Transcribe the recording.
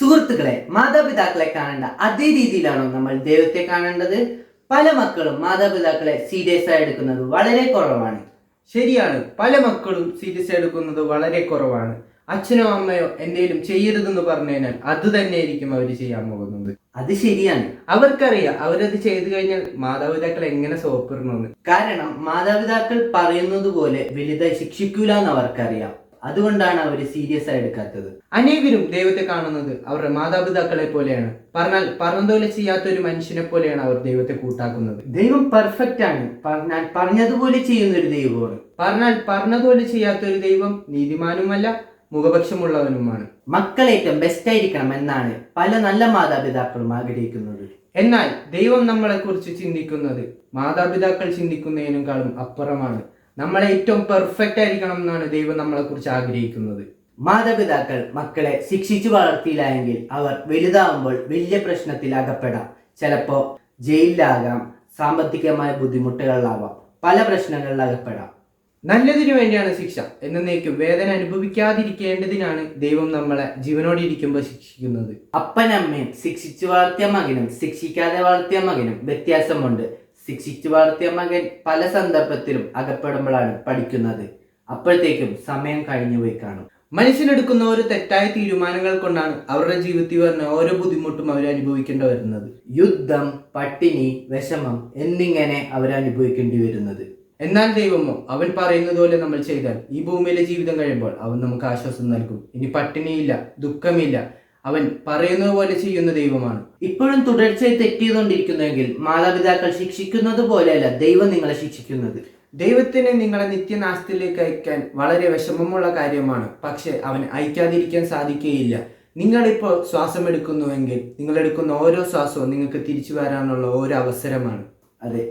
സുഹൃത്തുക്കളെ മാതാപിതാക്കളെ കാണേണ്ട അതേ രീതിയിലാണോ നമ്മൾ ദൈവത്തെ കാണേണ്ടത്? പല മക്കളും മാതാപിതാക്കളെ സീരിയസ് ആയി എടുക്കുന്നത് വളരെ കുറവാണ്. ശരിയാണ്. പല മക്കളും സീരിയസ് എടുക്കുന്നത് വളരെ കുറവാണ്. അച്ഛനോ അമ്മയോ എന്തെങ്കിലും ചെയ്യരുതെന്ന് പറഞ്ഞു കഴിഞ്ഞാൽ അത് തന്നെയായിരിക്കും അവർ ചെയ്യാൻ പോകുന്നത്. അത് ശരിയാണ്. അവർക്കറിയാം. അവരത് ചെയ്തു കഴിഞ്ഞാൽ മാതാപിതാക്കൾ എങ്ങനെ സോപ്പിടണമെന്ന്. കാരണം മാതാപിതാക്കൾ പറയുന്നത് പോലെ വലുതായി ശിക്ഷിക്കൂല എന്ന് അവർക്കറിയാം. അതുകൊണ്ടാണ് അവർ സീരിയസ് ആയി എടുക്കാത്തത്. അനേകരും ദൈവത്തെ കാണുന്നത് അവരുടെ മാതാപിതാക്കളെ പോലെയാണ്. പറഞ്ഞാൽ പറഞ്ഞതുപോലെ ചെയ്യാത്ത ഒരു മനുഷ്യനെ പോലെയാണ് അവർ ദൈവത്തെ കൂട്ടാക്കുന്നത്. ദൈവം പെർഫെക്റ്റ് ആണ്. പറഞ്ഞാൽ പറഞ്ഞതുപോലെ ചെയ്യുന്ന ഒരു ദൈവമാണ്. പറഞ്ഞാൽ പറഞ്ഞതുപോലെ ചെയ്യാത്ത ഒരു ദൈവം നീതിമാനുമല്ല മുഖപക്ഷമുള്ളവനുമാണ്. മക്കളേറ്റവും ബെസ്റ്റ് ആയിരിക്കണം എന്നാണ് പല നല്ല മാതാപിതാക്കളും ആഗ്രഹിക്കുന്നത്. എന്നാൽ ദൈവം നമ്മളെക്കുറിച്ച് ചിന്തിക്കുന്നത് മാതാപിതാക്കൾ ചിന്തിക്കുന്നതിനേക്കാളും അപ്പുറമാണ്. നമ്മളെ ഏറ്റവും പെർഫെക്റ്റ് ആയിരിക്കണം എന്നാണ് ദൈവം നമ്മളെക്കുറിച്ച് ആഗ്രഹിക്കുന്നത്. മാതാപിതാക്കൾ മക്കളെ ശിക്ഷിച്ചു വളർത്തിയില്ലായെങ്കിൽ അവർ വലുതാവുമ്പോൾ വലിയ പ്രശ്നത്തിൽ അകപ്പെടാം. ചിലപ്പോ ജയിലിലാകാം സാമ്പത്തികമായ ബുദ്ധിമുട്ടുകളിലാവാം പല പ്രശ്നങ്ങളിൽ അകപ്പെടാം. നല്ലതിനു വേണ്ടിയാണ് ശിക്ഷ. എന്നേക്കും വേദന അനുഭവിക്കാതിരിക്കേണ്ടതിനാണ് ദൈവം നമ്മളെ ജീവനോടെ ഇരിക്കുമ്പോൾ ശിക്ഷിക്കുന്നത്. അപ്പനമ്മയും ശിക്ഷിച്ചു വളർത്തിയ മകനും ശിക്ഷിക്കാതെ വളർത്തിയ മകനും വ്യത്യാസമുണ്ട്. ശിക്ഷിച്ചു വളർത്തിയ മകൻ പല സന്ദർഭത്തിലും അകപ്പെടുമ്പോഴാണ് പഠിക്കുന്നത്. അപ്പോഴത്തേക്കും സമയം കഴിഞ്ഞു പോയി കാണും. മനുഷ്യനെടുക്കുന്ന ഓരോ തെറ്റായ തീരുമാനങ്ങൾ കൊണ്ടാണ് അവരുടെ ജീവിതത്തിൽ വരുന്ന ഓരോ ബുദ്ധിമുട്ടും അവർ അനുഭവിക്കേണ്ടി വരുന്നത്. യുദ്ധം പട്ടിണി വിഷമം എന്നിങ്ങനെ അവർ അനുഭവിക്കേണ്ടി വരുന്നത്. എന്നാൽ ദൈവമോ അവൻ പറയുന്നത് പോലെ നമ്മൾ ചെയ്താൽ ഈ ഭൂമിയിലെ ജീവിതം കഴിയുമ്പോൾ അവൻ നമുക്ക് ആശ്വാസം നൽകും. ഇനി പട്ടിണിയില്ല ദുഃഖമില്ല അവൻ പറയുന്നത് പോലെ ചെയ്യുന്ന ദൈവമാണ്. ഇപ്പോഴും തുടർച്ചയായി തെറ്റിയതുകൊണ്ടിരിക്കുന്നുവെങ്കിൽ മാതാപിതാക്കൾ ശിക്ഷിക്കുന്നത് പോലെയല്ല ദൈവം നിങ്ങളെ ശിക്ഷിക്കുന്നത്. ദൈവത്തിന് നിങ്ങളെ നിത്യനാശത്തിലേക്ക് അയക്കാൻ വളരെ വിഷമമുള്ള കാര്യമാണ്. പക്ഷെ അവൻ അയക്കാതിരിക്കാൻ സാധിക്കുകയില്ല. നിങ്ങളിപ്പോൾ ശ്വാസം എടുക്കുന്നുവെങ്കിൽ നിങ്ങളെടുക്കുന്ന ഓരോ ശ്വാസവും നിങ്ങൾക്ക് തിരിച്ചു വരാനുള്ള ഓരോ അവസരമാണ്. അതെ.